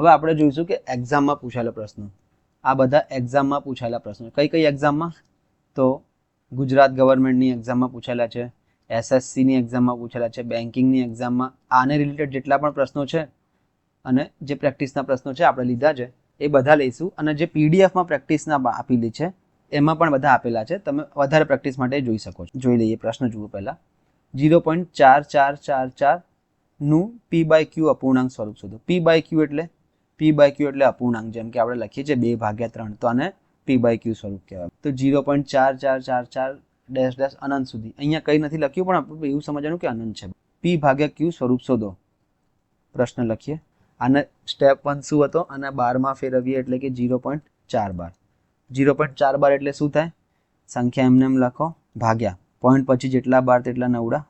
હવે આપણે જોઈશું કે એક્ઝામમાં પૂછાયેલા પ્રશ્નો. આ બધા એક્ઝામમાં પૂછાયેલા પ્રશ્નો. કઈ કઈ એક્ઝામમાં તો ગુજરાત ગવર્મેન્ટની એક્ઝામમાં પૂછાયેલા છે એસએસસીની એક્ઝામમાં પૂછેલા છે બેન્કિંગની એક્ઝામમાં આને રિલેટેડ જેટલા પણ પ્રશ્નો છે અને જે પ્રેક્ટિસના પ્રશ્નો છે આપણે લીધા છે, એ બધા લઈશું. અને જે પીડીએફમાં પ્રેક્ટિસના આપેલી છે, એમાં પણ બધા આપેલા છે. તમે વધારે પ્રેક્ટિસ માટે જોઈ શકો છો. જોઈ લઈએ, પ્રશ્ન જુઓ પહેલાં. ઝીરો પોઈન્ટ ચાર ચાર ચાર ચારનું પી બાય ક્યુ અપૂર્ણાંક સ્વરૂપ શોધો. પી બાય ક્યુ એટલે? પી બાય ક્યુ એટલે અપૂર્ણાંક, જેમ કે આપણે લખીએ છીએ બે ભાગ્યા ત્રણ, તો આને પી બાય ક્યુ સ્વરૂપ કહેવાય. તો ઝીરો પોઈન્ટ ચાર ચાર ચાર ચાર ડેશ ડેશ અનંત સુધી. અહીંયા કંઈ નથી લખ્યું, પણ આપણે એવું સમજવાનું કે અનંત છે. પી ભાગ્યા ક્યુ સ્વરૂપ શોધો. પ્રશ્ન લખીએ. આને સ્ટેપ વન શું હતો? અને બારમાં ફેરવીએ એટલે કે ઝીરો પોઈન્ટ ચાર બાર. ઝીરો પોઈન્ટ ચાર બાર એટલે શું થાય? સંખ્યા એમને એમ લખો. ભાગ્યા. પોઈન્ટ પછી જેટલા બાર તેટલા નવડા.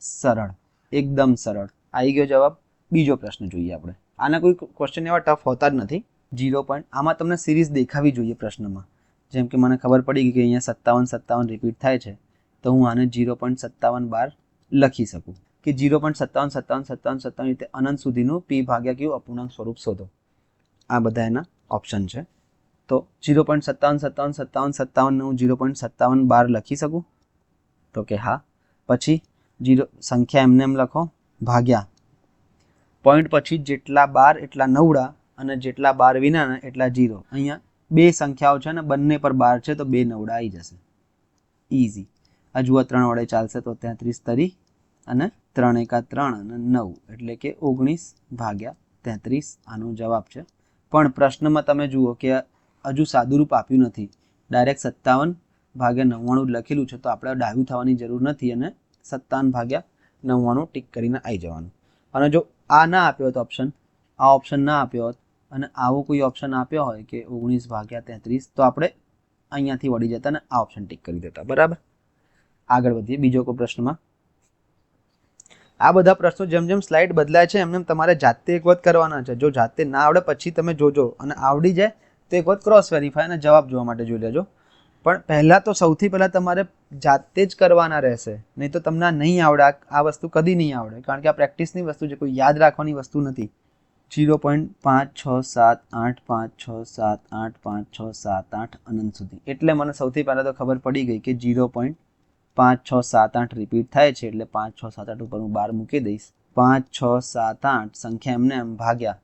સરળ. એકદમ સરળ. આવી ગયો જવાબ. બીજો પ્રશ્ન જોઈએ આપણે. આના કોઈ ક્વેશ્ચન એવા ટફ હોતા જ નથી. ઝીરો પોઈન્ટ આમાં તમને સિરીઝ દેખાવી જોઈએ પ્રશ્નમાં. જેમ કે મને ખબર પડી કે અહીંયા સત્તાવન સત્તાવન રિપીટ થાય છે. તો હું આને ઝીરો પોઈન્ટ સત્તાવન બાર લખી શકું. કે ઝીરો પોઈન્ટ સત્તાવન સત્તાવન સત્તાવન સત્તાવન રીતે અનંત સુધીનું પી ભાગ્યા ક્યુ અપૂર્ણાંક સ્વરૂપ શોધો. આ બધા એના ઓપ્શન છે. તો ઝીરો પોઈન્ટ સત્તાવન સત્તાવન સત્તાવન સત્તાવન હું ઝીરો પોઈન્ટ સત્તાવન બાર લખી શકું? તો કે હા. પછી જીરો સંખ્યા એમને એમ લખો. ભાગ્યા. પોઈન્ટ પછી જેટલા બાર, એટલા નવડા અને જેટલા બાર વિનાના એટલા જીરો અહીંયા બે સંખ્યાઓ છે ને, બંને પર બાર છે તો બે નવડા આવી જશે. ઇઝી આ જુઓ ત્રણ વડે ચાલશે તો તેત્રીસ તરી અને ત્રણ એકા ત્રણ અને નવ. એટલે કે ઓગણીસ ભાગ્યા તેત્રીસ. આનો જવાબ છે. પણ પ્રશ્નમાં તમે જુઓ કે હજુ સાદુરૂપ આપ્યું નથી. ડાયરેક્ટ સત્તાવન ભાગ્યા નવ્વાણું લખેલું છે તો આપણે ડાયું થવાની જરૂર નથી અને સત્તાવન ભાગ્યા નવ્વાણું ટીક કરીને આવી જવાનું. અને જો આ ના આપ્યો હોત ઓપ્શન આ ઓપ્શન ના આપ્યો હોત અને આવો કોઈ ઓપ્શન આપ્યો હોય કે ઓગણીસ ભાગ્યા તેત્રીસ, તો આપણે અહીંયાથી વળી જતા અને આ ઓપ્શન ટીક કરી દેતા. બરાબર? આગળ વધીએ બીજો કોઈ પ્રશ્નમાં? આ બધા પ્રશ્નો જેમ જેમ સ્લાઇડ બદલાય છે, એમ એમ તમારે જાતે એક વખત કરવાના છે. જો જાતે ના આવડે, પછી તમે જોજો. અને આવડી જાય તો એક વખત ક્રોસ વેરીફાય અને જવાબ જોવા માટે જોઈ લેજો. પણ પહેલાં તો સૌથી પહેલાં તમારે જાતે જ કરવાના રહેશે. નહીં તો તમને નહીં આવડે. આ- વસ્તુ કદી નહીં આવડે. કારણ કે આ પ્રેક્ટિસની વસ્તુ છે, કોઈ યાદ રાખવાની વસ્તુ નથી. જીરો પોઈન્ટ પાંચ છ સાત આઠ પાંચ છ સાત આઠ પાંચ છ સાત આઠ અનંત સુધી. એટલે મને સૌથી પહેલાં તો ખબર પડી ગઈ કે જીરો પોઈન્ટ પાંચ છ સાત આઠ રિપીટ થાય છે, એટલે પાંચ છ સાત આઠ ઉપર હું બાર મૂકી દઈશ. પાંચ છ સાત આઠ સંખ્યા એમને એમ ભાગ્યા.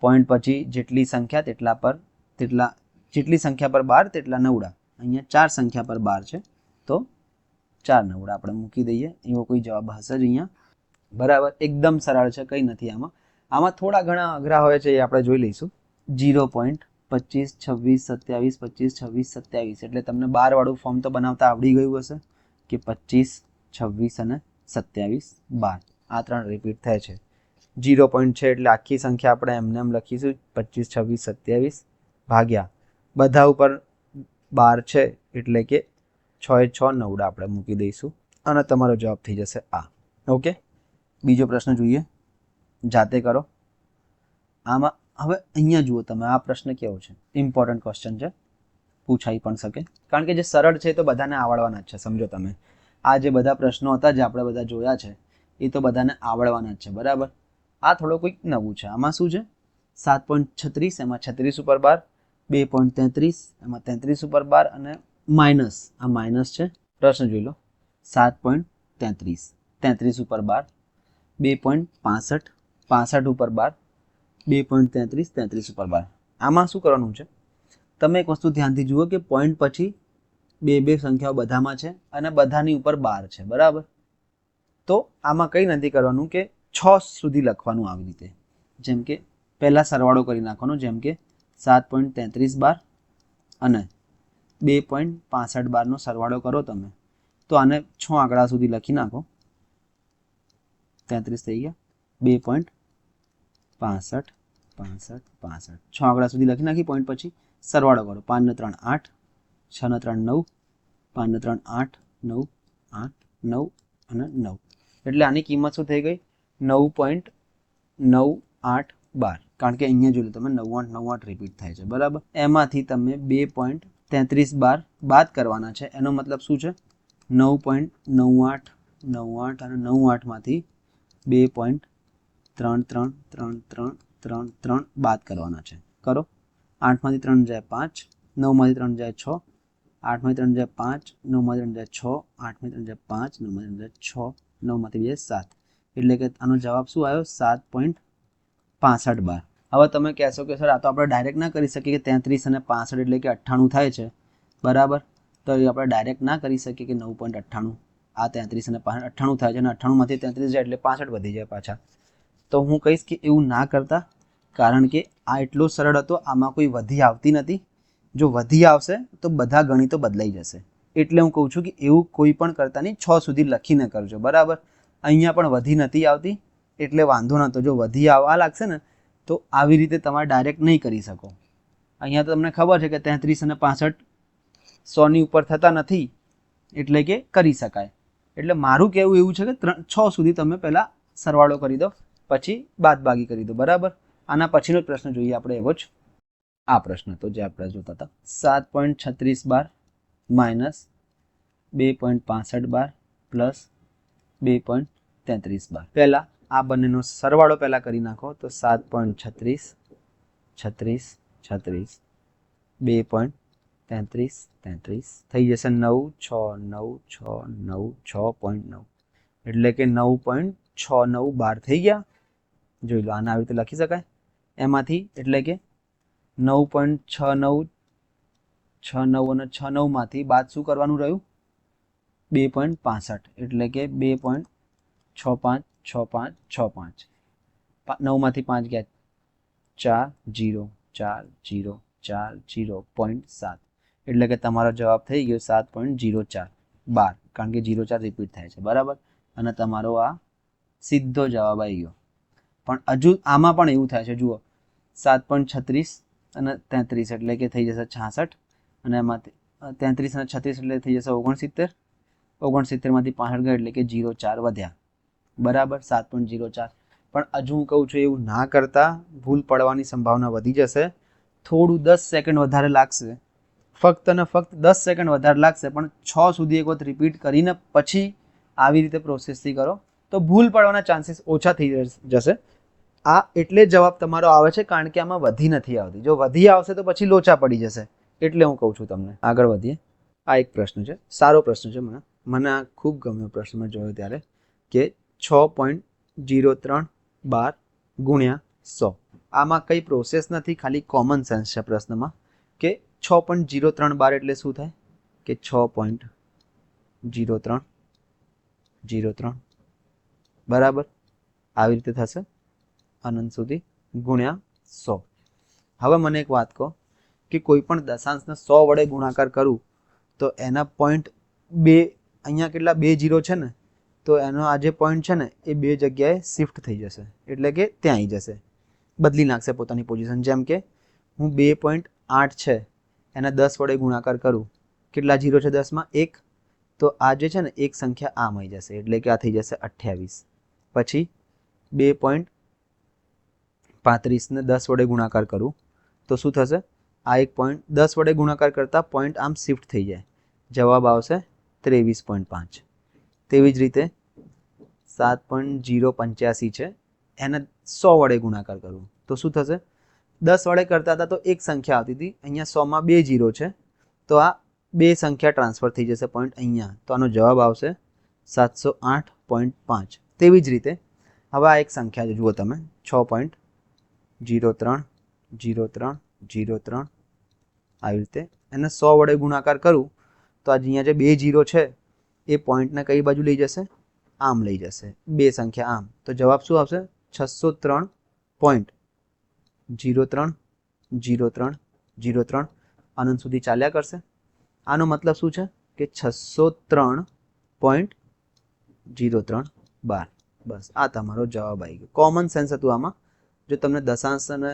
પોઈન્ટ પછી જેટલી સંખ્યા, તેટલા પર તેટલા જેટલી સંખ્યા પર બાર, તેટલા નવડા. અહીંયા ચાર સંખ્યા પર બાર છે. તો ચાર નવડા આપણે મૂકી દઈએ. એવો કોઈ જવાબ હશે જ અહીંયા. બરાબર. એકદમ સરળ છે. કંઈ નથી આમાં. આમાં થોડા ઘણા અઘરા હોય છે એ આપણે જોઈ લઈશું. જીરો પોઈન્ટ પચીસ, છવ્વીસ, સત્યાવીસ, પચીસ, છવ્વીસ, સત્યાવીસ. એટલે તમને બારવાળું ફોર્મ તો બનાવતા આવડી ગયું હશે કે પચીસ, છવ્વીસ અને સત્યાવીસ, બાર. આ ત્રણ રિપીટ થાય છે. જીરો પોઈન્ટ છે એટલે આખી સંખ્યા આપણે એમને એમ લખીશું. પચીસ, છવ્વીસ, સત્યાવીસ ભાગ્યા. બધા ઉપર બાર છે, એટલે કે છ એ છ નવડા આપણે મૂકી દઈશું. અને તમારો જવાબ થઈ જશે આ. ઓકે? બીજો પ્રશ્ન જોઈએ. જાતે કરો. આમાં, હવે અહીંયા જુઓ તમે, આ પ્રશ્ન કેવો છે? ઇમ્પોર્ટન્ટ ક્વેશ્ચન છે. પૂછાઈ પણ શકે. કારણ કે જે સરળ છે એ તો બધાને આવડવાના જ છે, સમજો તમે. આ જે બધા પ્રશ્નો હતા, જે આપણે બધા જોયા છે, એ તો બધાને આવડવાના જ છે, બરાબર? આ થોડો કોઈક નવું છે. આમાં શું છે? સાત પોઈન્ટ છત્રીસ, એમાં છત્રીસ ઉપર બાર બે પોઈન્ટ તેત્રીસ, એમાં તેત્રીસ ઉપર બાર અને માઇનસ, આ માઇનસ છે. પ્રશ્ન જોઈ લો. સાત પોઈન્ટ તેત્રીસ તેત્રીસ ઉપર બાર, બે પોઈન્ટ પાસઠ પાસઠ ઉપર બાર, બે પોઈન્ટ તેત્રીસ તેત્રીસ ઉપર બાર. આમાં શું કરવાનું છે? તમે એક વસ્તુ ધ્યાનથી જુઓ કે પોઈન્ટ પછી બે બે સંખ્યાઓ બધામાં છે અને બધાની ઉપર બાર છે, બરાબર? તો આમાં કંઈ નથી કરવાનું કે છ સુધી લખવાનું આવી રીતે. જેમ કે પહેલાં સરવાળો કરી નાખવાનો, જેમ કે સાત પોઈન્ટ તેત્રીસ બાર અને બે પોઈન્ટ પાસઠ બારનો સરવાળો કરો તમે. તો આને છ આંકડા સુધી લખી નાખો. તેત્રીસ થઈ ગયા. બે પોઈન્ટ પાસઠ પાસઠ પાસઠ. છ આંકડા સુધી લખી નાખી પોઈન્ટ પછી સરવાળો કરો. પાંચ ને ત્રણ આઠ છ ને ત્રણ નવ પાંચ ને ત્રણ આઠ, નવ આઠ, નવ અને નવ. એટલે આની કિંમત શું થઈ ગઈ? નવ પોઈન્ટ નવ આઠ બાર. કારણ કે અહીંયા જોઈ લો તમે નવ્વાણ નવ્વાણ રિપીટ થાય છે. બરાબર? એમાંથી તમે બે પોઈન્ટ તેત્રીસ બાર બાદ કરવાના છે. એનો મતલબ શું છે? નવ પોઈન્ટ નવ આઠ નવ આઠ અને નવ આઠમાંથી બે પોઈન્ટ ત્રણ ત્રણ ત્રણ ત્રણ ત્રણ ત્રણ બાદ કરવાના છે. કરો? આઠમાંથી ત્રણ જાય પાંચ નવમાંથી ત્રણ જાય છ આઠમાંથી ત્રણ જાય પાંચ નવમાંથી ત્રણ જાય છ આઠમાંથી ત્રણ જાય પાંચ નવમાંથી ત્રણ જાય છ નવમાંથી બે સાત. એટલે કે આનો જવાબ શું આવ્યો? સાત પોઈન્ટ પાસઠ બાર. હવે તમે કહેશો કે, સર, આ તો આપણે ડાયરેક્ટ ના કરી શકીએ કે તેત્રીસ અને પાસઠ એટલે કે અઠ્ઠાણું થાય છે. બરાબર? તો એ આપણે ડાયરેક્ટ ના કરી શકીએ કે નવ પોઈન્ટ અઠ્ઠાણું. આ તેત્રીસ અને અઠ્ઠાણું થાય છે અને અઠ્ઠાણુંમાંથી તેત્રીસ જાય એટલે પાસઠ વધી જાય પાછા. તો હું કહીશ કે એવું ના કરતા, કારણ કે આ એટલો સરળ હતો, આમાં કોઈ વધી આવતી નથી. જો વધી આવશે, તો બધા ગણિતો બદલાઈ જશે. એટલે હું કહું છું કે એવું કોઈ પણ કરતાની છ સુધી લખીને કરજો. બરાબર? અહીંયા પણ વધી નથી આવતી. એટલે વાંધો નહોતો જો વધી આવવા લાગશે ને, તો આવી રીતે તમારે ડાયરેક્ટ નહીં કરી શકો. અહીંયા તો તમને ખબર છે કે તેત્રીસ અને પાસઠ સોની ઉપર થતા નથી, એટલે કે કરી શકાય. એટલે મારું કહેવું એવું છે કે ત્રણ, છ સુધી તમે પહેલાં સરવાળો કરી દો, પછી બાદબાકી કરી દો. બરાબર? આના પછીનો જ પ્રશ્ન જોઈએ આપણે એવો જ. આ પ્રશ્ન તો જે આપણે જોતા હતા. સાત પોઈન્ટ છત્રીસ બાર માઇનસ બે પોઈન્ટ પાસઠ બાર પ્લસ બે પોઈન્ટ તેત્રીસ બાર. પહેલાં આ બંનેનો સરવાળો પહેલાં કરી નાખો તો સાત પોઈન્ટ છત્રીસ છત્રીસ છત્રીસ, બે પોઈન્ટ તેત્રીસ તેત્રીસ. થઈ જશે નવ, છ નવ છ નવ, છ પોઈન્ટ નવ. એટલે કે નવ પોઈન્ટ છ નવ બાર થઈ ગયા. જોઈ લો, આને આવી રીતે લખી શકાય. એમાંથી એટલે કે નવ પોઈન્ટ છ નવ છ નવ અને છ નવમાંથી બાદ શું કરવાનું રહ્યું? બે પોઈન્ટ પાસઠ. એટલે કે બે પોઈન્ટ છ પાંચ છ પાંચ છ પાંચ. નવમાંથી પાંચ ગયા. ચાર, જીરો ચાર જીરો ચાર, જીરો પોઈન્ટ સાત. એટલે કે તમારો જવાબ થઈ ગયો સાત પોઈન્ટ જીરો ચાર. બાર. કારણ કે જીરો ચાર રિપીટ થાય છે. બરાબર? અને તમારો આ સીધો જવાબ આવી ગયો. પણ હજુ આમાં પણ એવું થાય છે. જુઓ. સાત પોઈન્ટ છત્રીસ અને તેત્રીસ એટલે કે થઈ જશે છાસઠ. અને એમાંથી તેત્રીસ અને છત્રીસ એટલે થઈ જશે ઓગણસિત્તેર. ઓગણસિત્તેરમાંથી પાસઠ ગયા એટલે કે જીરો ચાર વધ્યા. બરાબર, સાત પોઈન્ટ જીરો ચાર. પણ હજુ હું કહું છું, એવું ના કરતા ભૂલ પડવાની સંભાવના વધી જશે. થોડું દસ સેકન્ડ વધારે લાગશે. ફક્ત ને ફક્ત દસ સેકન્ડ વધારે લાગશે, પણ છ સુધી એક વખત રિપીટ કરીને પછી આવી રીતે પ્રોસેસથી કરો. તો ભૂલ પડવાના ચાન્સીસ ઓછા થઈ જશ- આ એટલે જવાબ તમારો આવે છે, કારણ કે આમાં વધી નથી આવતી. જો વધી આવશે તો પછી લોચા પડી જશે. એટલે હું કહું છું તમને. આગળ વધીએ. આ એક પ્રશ્ન છે. સારો પ્રશ્ન છે મને. મને આ ખૂબ ગમ્યો પ્રશ્ન મેં જોયો ત્યારે કે છ પોઈન્ટ જીરો ત્રણ બાર ગુણ્યા સો. આમાં કંઈ પ્રોસેસ નથી, ખાલી કોમન સેન્સ છે પ્રશ્નમાં. કે છ પોઈન્ટ જીરો ત્રણ બાર એટલે શું થાય? કે છ પોઈન્ટ જીરો ત્રણ જીરો ત્રણ બરાબર? આવી રીતે થશે. અનંત સુધી ગુણ્યા સો. હવે મને એક વાત કહો, કે કોઈ પણ દશાંશને સો વડે ગુણાકાર કરું, તો એના પોઈન્ટ બે, અહીંયા કેટલા? બે જીરો છે ને? તો એનો આ જે પોઈન્ટ છે ને, એ બે જગ્યાએ શિફ્ટ થઈ જશે. એટલે કે ત્યાં આવી જશે. બદલી નાખશે પોતાની પોઝિશન જેમ કે, હું બે પોઈન્ટ આઠ છે, એને દસ વડે ગુણાકાર કરું. કેટલા જીરો છે દસમાં? એક. તો આ જે છે ને, એક સંખ્યા આમ આવી જશે. એટલે કે આ થઈ જશે અઠ્યાવીસ. પછી બે પોઈન્ટ પાંત્રીસને દસ વડે ગુણાકાર કરું. તો શું થશે? આ એક પોઈન્ટ દસ વડે ગુણાકાર કરતાં પોઈન્ટ આમ શિફ્ટ થઈ જાય. જવાબ આવશે ત્રેવીસ પોઈન્ટ પાંચ. તેવી જ રીતે સાત પોઈન્ટ જીરો પંચ્યાસી છે. એને સો વડે ગુણાકાર કરવું. તો શું થશે? દસ વડે કરતા હતા તો એક સંખ્યા આવતી હતી. અહીંયા સોમાં બે જીરો છે. તો આ બે સંખ્યા ટ્રાન્સફર થઈ જશે પોઈન્ટ અહીંયા. તો આનો જવાબ આવશે સાતસો આઠ પોઈન્ટ પાંચ. તેવી જ રીતે હવે આ એક સંખ્યા છે. જુઓ તમે. છ પોઈન્ટ જીરો ત્રણ જીરો ત્રણ જીરો ત્રણ. આવી રીતે એને સો વડે ગુણાકાર કરું તો આ અહીંયા જે બે જીરો છે એ પોઈન્ટને કઈ બાજુ લઈ જશે? આમ લઈ જશે. બે સંખ્યા આમ. તો જવાબ શું આવશે? છસો ત્રણ પોઈન્ટ જીરો ત્રણ જીરો ત્રણ જીરો ત્રણ. અનંત સુધી ચાલ્યા કરશે. આનો મતલબ શું છે? કે છસો ત્રણ પોઈન્ટ જીરો ત્રણ બાર. બસ, આ તમારો જવાબ આવી ગયો. કોમન સેન્સ હતું આમાં. જો તમને દશાંશ અને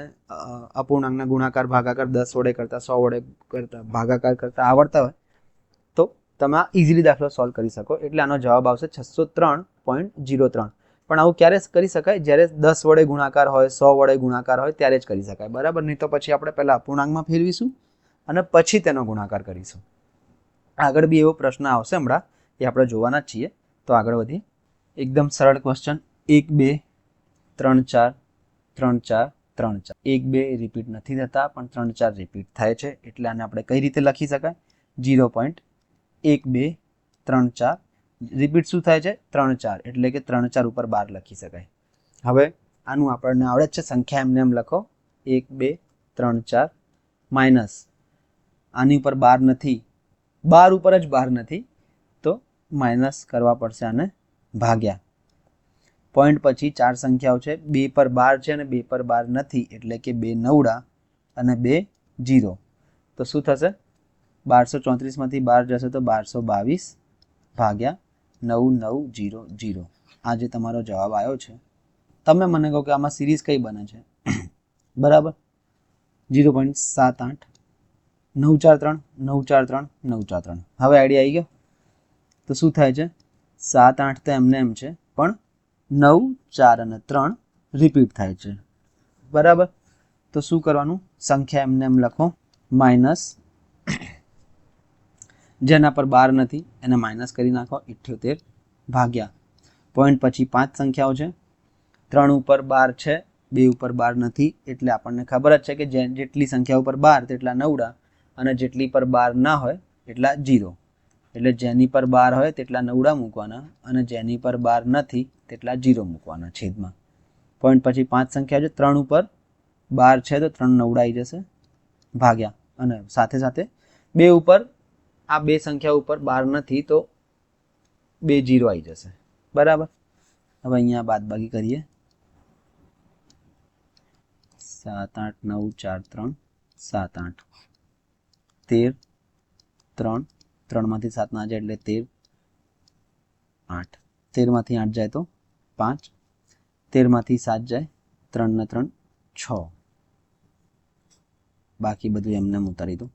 અપૂર્ણાંકના ગુણાકાર, ભાગાકાર દસ વડે કરતા સો વડે કરતા, ભાગાકાર કરતા આવડતા હોય તમે આ ઇઝીલી દાખલો સોલ્વ કરી શકો. એટલે આનો જવાબ આવશે છસો ત્રણ પોઈન્ટ જીરો ત્રણ. પણ આવું ક્યારે કરી શકાય? જ્યારે દસ વડે ગુણાકાર હોય, સો વડે ગુણાકાર હોય, ત્યારે જ કરી શકાય. બરાબર? નહીં તો પછી આપણે પહેલાં અપૂર્ણાંકમાં ફેરવીશું અને પછી તેનો ગુણાકાર કરીશું. આગળ બી એવો પ્રશ્ન આવશે હમણાં, એ આપણે જોવાના જ છીએ. તો આગળ વધીએ. એકદમ સરળ ક્વેશ્ચન એક, બે, ત્રણ, ચાર ત્રણ ચાર ત્રણ, ચાર. એક, બે રિપીટ નથી થતા, પણ ત્રણ, ચાર રિપીટ થાય છે. એટલે આને આપણે કઈ રીતે લખી શકાય? જીરો પોઈન્ટ એક, બે, ત્રણ, ચાર. રિપીટ શું થાય છે? ત્રણ, ચાર. એટલે કે ત્રણ, ચાર ઉપર બાર લખી શકાય. હવે આનું આપણને આવડે જ છે. સંખ્યા એમને એમ લખો. એક, બે, ત્રણ, ચાર. માઇનસ. આની ઉપર બાર નથી. બાર ઉપર જ બાર નથી. તો માઇનસ કરવા પડશે આને ભાગ્યા. પોઈન્ટ પછી ચાર સંખ્યાઓ છે. બે પર બાર છે અને બે પર બાર નથી. એટલે કે બે નવડા અને બે જીરો. તો શું થશે? બારસો ચોત્રીસમાંથી બાર જશે તો બારસો બાવીસ ભાગ્યા નવ નવ જીરો જીરો. આ જે તમારો જવાબ આવ્યો છે. તમે મને કહો કે આમાં સિરીઝ કઈ બને છે? બરાબર? જીરો પોઈન્ટ સાત આઠ. નવ ચાર ત્રણ, નવ ચાર ત્રણ, નવ ચાર ત્રણ. હવે આઈડિયા આવી ગયો? તો શું થાય છે? સાત આઠ તો એમને એમ છે, પણ નવ ચાર અને ત્રણ રિપીટ થાય છે. બરાબર? તો શું કરવાનું? સંખ્યા એમને એમ લખો. માઇનસ જેના પર બાર નથી, એને માઇનસ કરી નાખો, ઇઠ્યોતેર ભાગ્યા. પોઈન્ટ પછી પાંચ સંખ્યાઓ છે. ત્રણ ઉપર બાર છે, બે ઉપર બાર નથી, એટલે આપણને ખબર જ છે કે જેટલી સંખ્યા ઉપર બાર, તેટલા નવડા. અને જેટલી પર બાર ના હોય, એટલા જીરો એટલે જેની પર બાર હોય, તેટલા નવડા મૂકવાના. અને જેની પર બાર નથી, તેટલા જીરો મૂકવાના છેદમાં. પોઈન્ટ પછી પાંચ સંખ્યા છે. ત્રણ ઉપર બાર છે, તો ત્રણ નવડા આવી જશે. ભાગ્યા. અને સાથે સાથે બે ઉપર આ બે સંખ્યા ઉપર બાર નથી તો બે જીરો આવી જશે. બરાબર? હવે અહીંયા બાદ બાકી કરીએ. સાત આઠ નવ ચાર ત્રણ સાત આઠ. તેર ત્રણ. ત્રણમાંથી સાત ના જાય એટલે તેર આઠ. તેરમાંથી આઠ જાય તો પાંચ. તેરમાંથી સાત જાય ત્રણ ને ત્રણ છ. બાકી બધું એમને એમ ઉતારી દો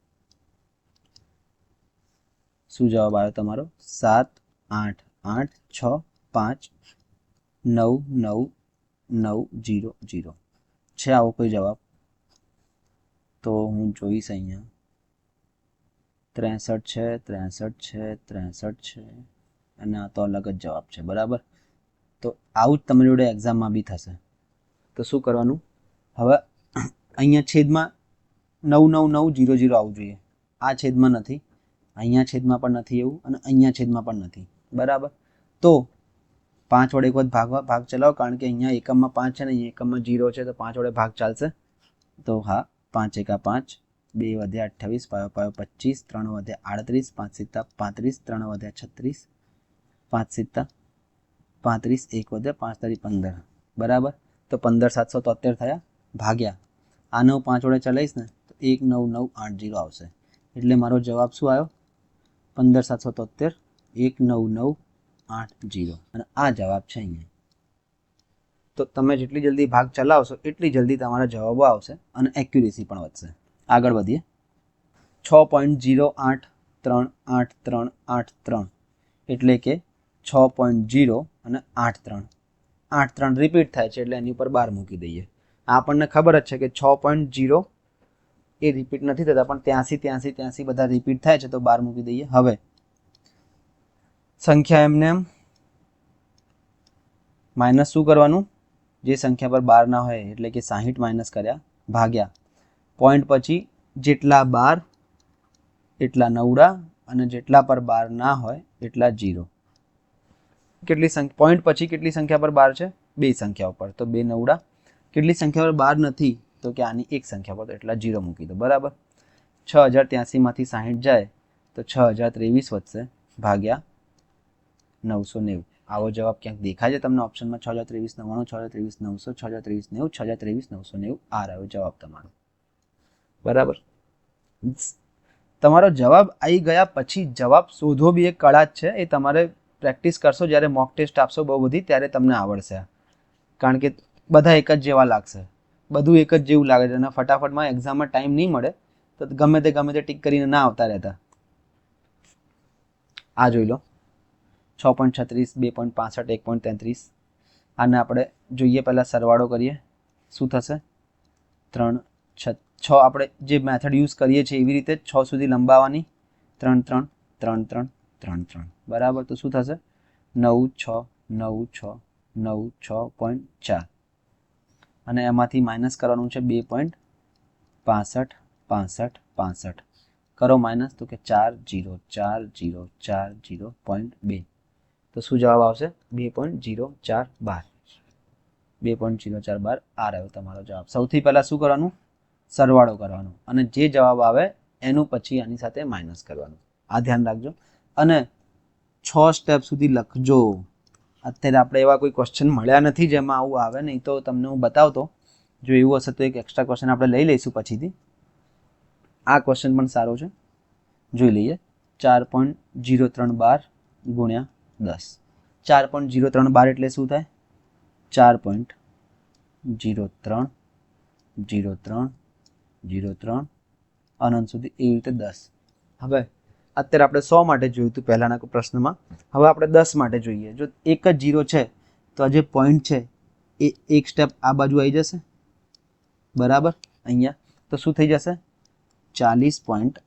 શું જવાબ આવ્યો તમારો? સાત, આઠ આઠ, છ, પાંચ, નવ નવ નવ, જીરો જીરો. છે આવો કોઈ જવાબ? તો હું જોઈશ અહીંયા. ત્રેસઠ છે ત્રેસઠ છે ત્રેસઠ છે. અને આ તો અલગ જ જવાબ છે, બરાબર? તો આવું જ તમારી જોડે એક્ઝામમાં બી થશે. તો શું કરવાનું? હવે અહીંયા છેદમાં નવ નવ નવ, જીરો જીરો આવવું જોઈએ. આ છેદમાં નથી. અહીંયા છેદમાં પણ નથી એવું અને અહીંયા છેદમાં પણ નથી. બરાબર? તો પાંચ વડે એક વખત ભાગવા ભાગ ચલાવો કારણ કે અહીંયા એકમમાં પાંચ છે ને અહીંયા એકમમાં જીરો છે તો પાંચ વડે ભાગ ચાલશે. તો હા, પાંચ એકા પાંચ, બે વધે અઠ્ઠાવીસ, પાયો પાયો પચીસ ત્રણ વધે આડત્રીસ, પાંચ સિત્તા પાંત્રીસ, ત્રણ વધે છત્રીસ, પાંચ સિત્તા પાંત્રીસ, એક વધે પાંચ તારી પંદર. બરાબર? તો પંદર સાતસો તોતેર થયા, ભાગ્યા. આ નવ પાંચ વડે ચલાવીશ ને તો એક નવ નવ આઠ જીરો આવશે. એટલે મારો જવાબ શું આવ્યો? પંદર સાતસો તોતેર એક નવ નવ, આઠ જીરો. અને આ જવાબ છે અહીંયા. તો તમે જેટલી જલ્દી ભાગ ચલાવશો, એટલી જલ્દી તમારા જવાબો આવશે અને એક્યુરેસી પણ વધશે. આગળ વધીએ. છ પોઈન્ટ જીરો આઠ ત્રણ આઠ ત્રણ આઠ ત્રણ. એટલે કે છ પોઈન્ટ જીરો અને આઠ ત્રણ. આઠ ત્રણ રિપીટ થાય છે, એટલે એની ઉપર બાર મૂકી દઈએ. આપણને ખબર જ છે કે છ પોઈન્ટ જીરો એ રિપીટ નથી થતા, પણ ત્યાંસી ત્યાંસી ત્યાંસી બધા રિપીટ થાય છે, તો બાર મૂકી દઈએ. હવે, સંખ્યા એમને એમ માઇનસ શું કરવાનું? જે સંખ્યા પર બાર ના હોય, એટલે કે સાહીઠ માઇનસ કર્યા, ભાગ્યા. પોઈન્ટ પછી જેટલા બાર, એટલા નવડા, અને જેટલા પર બાર ના હોય, એટલા જીરો કેટલી સંખ્યા પોઈન્ટ પછી કેટલી સંખ્યા પર બાર છે? બે સંખ્યા ઉપર. તો બે નવડા. કેટલી સંખ્યા પર બાર નથી? તો કે આની એક સંખ્યા પર એટલા જીરો મૂકી દો. બરાબર? છ હજાર ત્યાંસીમાંથી સાહીઠ જાય તો છ હજાર ત્રેવીસ વધશે ભાગ્યા નવસો નેવું. આવો જવાબ ક્યાંક દેખાય છે તમને ઓપ્શનમાં? છ હજાર ત્રેવીસ નવ્વાણું, છ હજાર ત્રેવીસ નવસો, છ હજાર ત્રેવીસ નેવું, છ હજાર ત્રેવીસ નવસો નેવું. આ રહ્યો જવાબ તમારો. બરાબર? તમારો જવાબ આવી ગયા પછી જવાબ શોધો બી એક કળા જ છે. એ તમારે પ્રેક્ટિસ કરશો, જ્યારે મોક ટેસ્ટ આપશો બહુ બધી, ત્યારે તમને આવડશે. કારણ કે બધા એક જ જેવા લાગશે. બધું એક જ જેવું લાગે છે અને ફટાફટમાં એક્ઝામમાં ટાઈમ નહીં મળે, તો ગમે તે ગમે તે ટીક કરીને ના આવતા રહેતા. આ જોઈ લો. છ પોઈન્ટ છત્રીસ, બે પોઈન્ટ પાસઠ, એક પોઈન્ટ તેત્રીસ. આને આપણે જોઈએ પહેલાં સરવાળો કરીએ. શું થશે? ત્રણ, છ આપણે જે મેથડ યુઝ કરીએ છીએ એવી રીતે છ સુધી લંબાવવાની. ત્રણ ત્રણ ત્રણ ત્રણ ત્રણ ત્રણ. બરાબર? તો શું થશે? નવ, છ નવ છ નવ, છ પોઈન્ટ ચાર. અને એમાંથી માઇનસ કરવાનું છે બે પોઈન્ટ પાસઠ પાસઠ પાસઠ. કરો માઇનસ તો કે ચાર જીરો ચાર જીરો ચાર જીરો પોઈન્ટ બે. તો શું જવાબ આવશે? બે પોઈન્ટ જીરો ચાર બાર. બે પોઈન્ટ જીરો ચાર બાર આ રહ્યો તમારો જવાબ. સૌથી પહેલાં શું કરવાનું? સરવાળો કરવાનો. અને જે જવાબ આવે એનું પછી આની સાથે માઇનસ કરવાનું. આ ધ્યાન રાખજો. અને છ સ્ટેપ સુધી લખજો. અત્યારે આપણે એવા કોઈ ક્વેશ્ચન મળ્યા નથી જેમાં આવું આવે, નહીં તો તમને હું બતાવતો. જો એવું હશે તો એક એક્સ્ટ્રા ક્વેશ્ચન આપણે લઈ લઈશું પછીથી. આ ક્વેશ્ચન પણ સારો છે. જોઈ લઈએ. ચાર પોઈન્ટ જીરો ત્રણ બાર ગુણ્યા દસ. ચાર પોઈન્ટ જીરો ત્રણ બાર એટલે શું થાય? ચાર પોઈન્ટ જીરો ત્રણ જીરો ત્રણ જીરો ત્રણ, અનંત સુધી એવી રીતે દસ. હવે અત્યારે આપણે સો માટે જોયું હતું પહેલાંના પ્રશ્નમાં. હવે આપણે દસ માટે જોઈએ. જો એક જ જીરો છે, તો આ જે પોઈન્ટ છે, એ એક સ્ટેપ આ બાજુ આવી જશે. બરાબર? અહીંયા. તો શું થઈ જશે? ચાલીસ પોઈન્ટ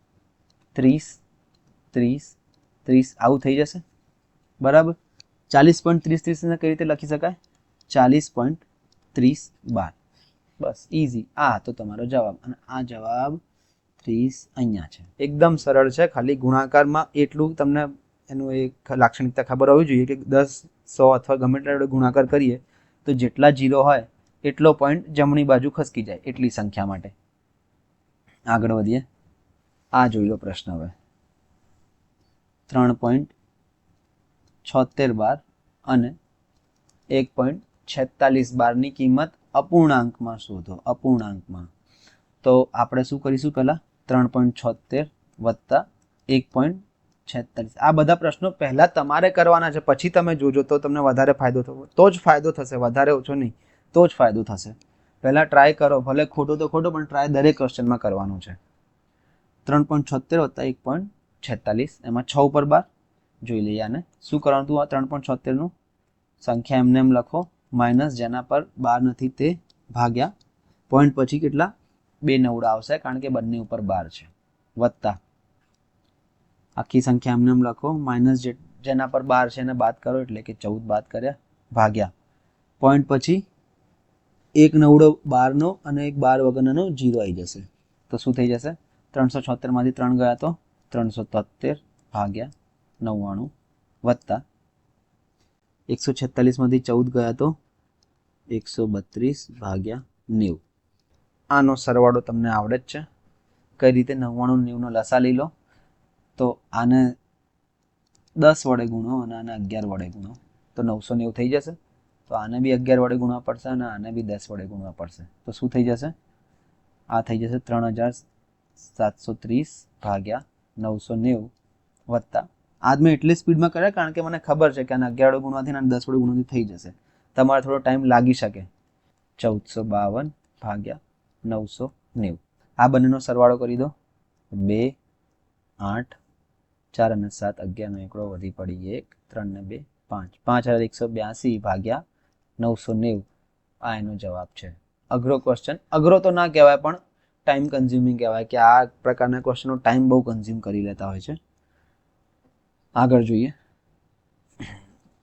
ત્રીસ ત્રીસ ત્રીસ. આવું થઈ જશે. બરાબર? ચાલીસ પોઈન્ટ ત્રીસ ત્રીસને કઈ રીતે લખી શકાય? ચાલીસ પોઈન્ટ ત્રીસ બાર. બસ ઇઝી આ હતો તમારો જવાબ. અને આ જવાબ ત્રીસ અહીંયા છે. એકદમ સરળ છે. ખાલી ગુણાકારમાં એટલું તમને એનું એક લાક્ષણિકતા ખબર હોવી જોઈએ કે દસ, સો અથવા ગમે એટલા ગુણાકાર કરીએ તો જેટલા જીરો હોય એટલો પોઈન્ટ જમણી બાજુ ખસકી જાય એટલી સંખ્યા માટે. આગળ વધીએ. આ જોઈ લો પ્રશ્ન હવે. ત્રણ પોઈન્ટ છોતેર બાર અને એક પોઈન્ટ છેતાલીસ બારની કિંમત અપૂર્ણાંકમાં શોધો. અપૂર્ણાંકમાં. તો આપણે શું કરીશું પહેલાં? ત્રણ પોઈન્ટ છોતેર વત્તા એક પોઈન્ટ છેતાલીસ. આ બધા પ્રશ્નો પહેલાં તમારે કરવાના છે, પછી તમે જોજો તો તમને વધારે ફાયદો થવો. તો જ ફાયદો થશે, વધારે ઓછો નહીં. તો જ ફાયદો થશે. પહેલાં ટ્રાય કરો, ભલે ખોટો તો ખોટો, પણ ટ્રાય દરેક ક્વેશ્ચનમાં કરવાનું છે. ત્રણ પોઈન્ટ છોતેર વત્તા એક પોઈન્ટ છેતાલીસ, એમાં છ ઉપર બાર. જોઈ લઈએ આને. શું કરવાનું હતું આ ત્રણ પોઈન્ટ છોતેરનું સંખ્યા એમને એમ લખો. માઇનસ જેના પર બાર નથી તે ભાગ્યા. પોઈન્ટ પછી કેટલા? બે નવડા આવશે કારણ કે બંને ઉપર બાર છે. વત્તા. આખી સંખ્યા એમને એમ લખો. માઇનસ જે જેના પર બાર છે એને બાદ કરો એટલે કે ચૌદ બાદ કર્યા ભાગ્યા. પોઈન્ટ પછી એક નવડો બારનો અને એક બાર વગરનો જીરો આવી જશે. તો શું થઈ જશે? ત્રણસો છોતેરમાંથી ત્રણ ગયા તો ત્રણસો તોતેર ભાગ્યા નવ્વાણું. વત્તા. એકસો છેતાલીસમાંથી ચૌદ ગયા તો એકસો બત્રીસ ભાગ્યા નેવું. આનો સરવાળો તમને આવડે જ છે. કઈ રીતે નવ્વાણું નેવુંનો લસા લઈ લો તો આને દસ વડે ગુણો અને આને અગિયાર વડે ગુણો. તો નવસો નેવું થઈ જશે. તો આને બી અગિયાર વડે ગુણવા પડશે અને આને બી દસ વડે ગુણવા પડશે. તો શું થઈ જશે? આ થઈ જશે ત્રણ હજાર સાતસો ત્રીસ ભાગ્યા નવસો નેવું વત્તા. આજ મેં એટલી સ્પીડમાં કર્યા કારણ કે મને ખબર છે કે આને અગિયાર વડે ગુણવાથી અને દસ વડે ગુણવાથી થઈ જશે. તમારે થોડો ટાઈમ લાગી શકે. ચૌદસો બાવન ભાગ્યા નવસો નેવું. આ બંનેનો સરવાળો કરી દો. બે, આઠ, ચાર અને સાત અગિયારનો એકડો વધી પડી એક, ત્રણ ને બે, પાંચ. પાંચ હજાર એકસો બ્યાસી ભાગ્યા નવસો નેવું. આ એનો જવાબ છે. અઘરો ક્વેશ્ચન અઘરો તો ના કહેવાય, પણ ટાઈમ કન્ઝ્યુમિંગ કહેવાય કે આ પ્રકારના ક્વેશ્ચનો ટાઈમ બહુ કન્ઝ્યુમ કરી લેતા હોય છે. આગળ જોઈએ.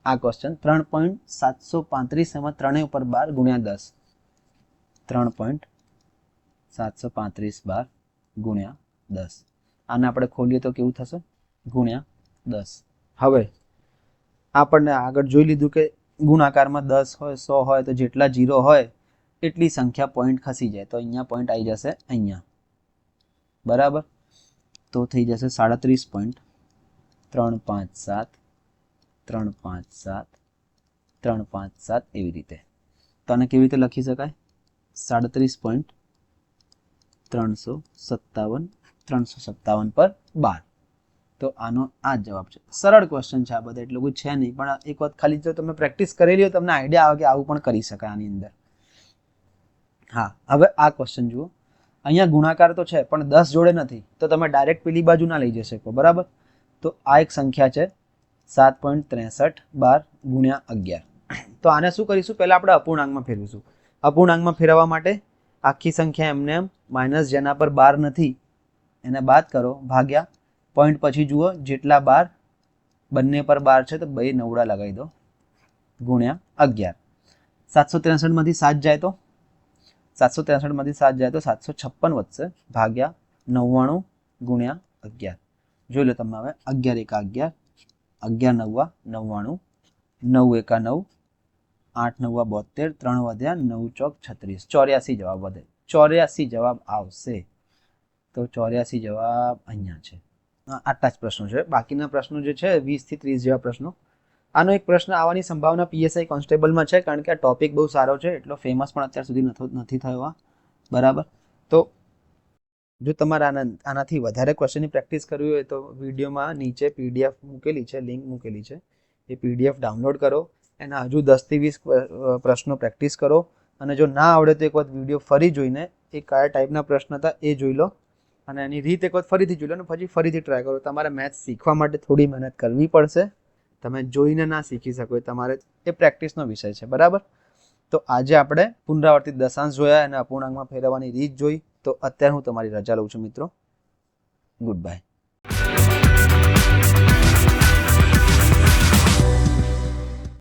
આ ક્વેશ્ચન ત્રણ પોઈન્ટ સાતસો પાંત્રીસ એમાં ત્રણેય ઉપર બાર ગુણ્યા દસ. ત્રણ પોઈન્ટ સાતસો પાંત્રીસ બાર ગુણ્યા દસ. આને આપણે ખોલીએ તો કેવું થશે? ગુણ્યા દસ. હવે આપણને આગળ જોઈ લીધું કે ગુણાકારમાં દસ હોય, સો હોય, તો જેટલા જીરો હોય, એટલી સંખ્યા પોઈન્ટ ખસી જાય. તો અહીંયા પોઈન્ટ આવી જશે અહીંયા. બરાબર? તો થઈ જશે સાડત્રીસ પોઈન્ટ ત્રણ પાંચ સાત, ત્રણ પાંચ સાત, ત્રણ પાંચ સાત એવી રીતે. તો આને કેવી રીતે લખી શકાય? સાડત્રીસ પોઈન્ટ ત્રણસો સત્તાવન ત્રણસો સત્તાવન પર બાર. તો આનો આ જવાબ છે. સરળ ક્વેશ્ચન છે આ બધા, એટલું બધું છે નહીં, પણ એક વાત ખાલી જો તમે પ્રેક્ટિસ કરેલી હોય, તમને આઈડિયા આવે કે આવું પણ કરી શકાય આની અંદર. હા, હવે આ ક્વેશ્ચન જુઓ. અહીંયા ગુણાકાર તો છે, પણ દસ જોડે નથી, તો તમે ડાયરેક્ટ પેલી બાજુ ના લઈ જઈ શકો, બરાબર? તો આ એક સંખ્યા છે, સાત પોઈન્ટ ત્રેસઠ બાર ગુણ્યા અગિયાર. તો આને શું કરીશું? પહેલાં આપણે અપૂર્ણાંકમાં ફેરવીશું. અપૂર્ણાંકમાં ફેરવવા માટે આખી સંખ્યા એમને એમ માઇનસ જેના પર બાર નથી. એને બાદ કરો, ભાગ્યા. પોઈન્ટ પછી જુઓ, જેટલા બાર, બંને પર બાર છે, તો બે નવડા લગાવી દો. ગુણ્યા અગિયાર. સાતસો ત્રેસઠમાંથી સાત જાય તો? સાતસો ત્રેસઠમાંથી સાત જાય તો સાતસો છપ્પન વધશે. ભાગ્યા નવ્વાણું ગુણ્યા અગિયાર. જોઈ લો તમે હવે. અગિયાર એકા અગિયાર અગિયાર નવ્વા નવ્વાણું, નવ એકા નવ આઠ નવ્વા બોતેર, ત્રણ વધ્યા નવ ચોક છત્રીસ. ચોર્યાસી જવાબ વધે. ચોર્યાસી જવાબ આવશે. તો ચોર્યાસી જવાબ અહીંયા છે. આટલા જ પ્રશ્નો છે. બાકીના પ્રશ્નો જે છે, વીસથી ત્રીસ જેવા પ્રશ્નો. આનો એક પ્રશ્ન આવવાની સંભાવના પીએસઆઈ કોન્સ્ટેબલમાં છે, કારણ કે આ ટોપિક બહુ સારો છે, એટલો ફેમસ પણ અત્યાર સુધી નથો થયો આ. બરાબર? તો જો તમારે આના, આનાથી વધારે ક્વેશ્ચનની પ્રેક્ટિસ કરવી હોય તો વિડીયોમાં નીચે પીડીએફ મૂકેલી છે લિંક મૂકેલી છે. એ પીડીએફ ડાઉનલોડ કરો. એના હજુ દસથી વીસ પ્રશ્નો પ્રેક્ટિસ કરો. અને જો ના આવડે તો એક વખત વીડિયો ફરી જોઈને એ કયા ટાઈપના પ્રશ્ન હતા એ જોઈ લો. અને એની રીત એક વખત ફરીથી જોઈ લો અને પછી ફરીથી ટ્રાય કરો. તમારે મેથ્સ શીખવા માટે થોડી મહેનત કરવી પડશે. તમે જોઈને ના શીખી શકો તમારે, એ પ્રેક્ટિસનો વિષય છે. બરાબર? તો આજે આપણે પુનરાવર્તિત દશાંશ જોયા અને અપૂર્ણાંકમાં ફેરવવાની રીત જોઈ. તો અત્યારે હું તમારી રજા લઉં છું મિત્રો. Good bye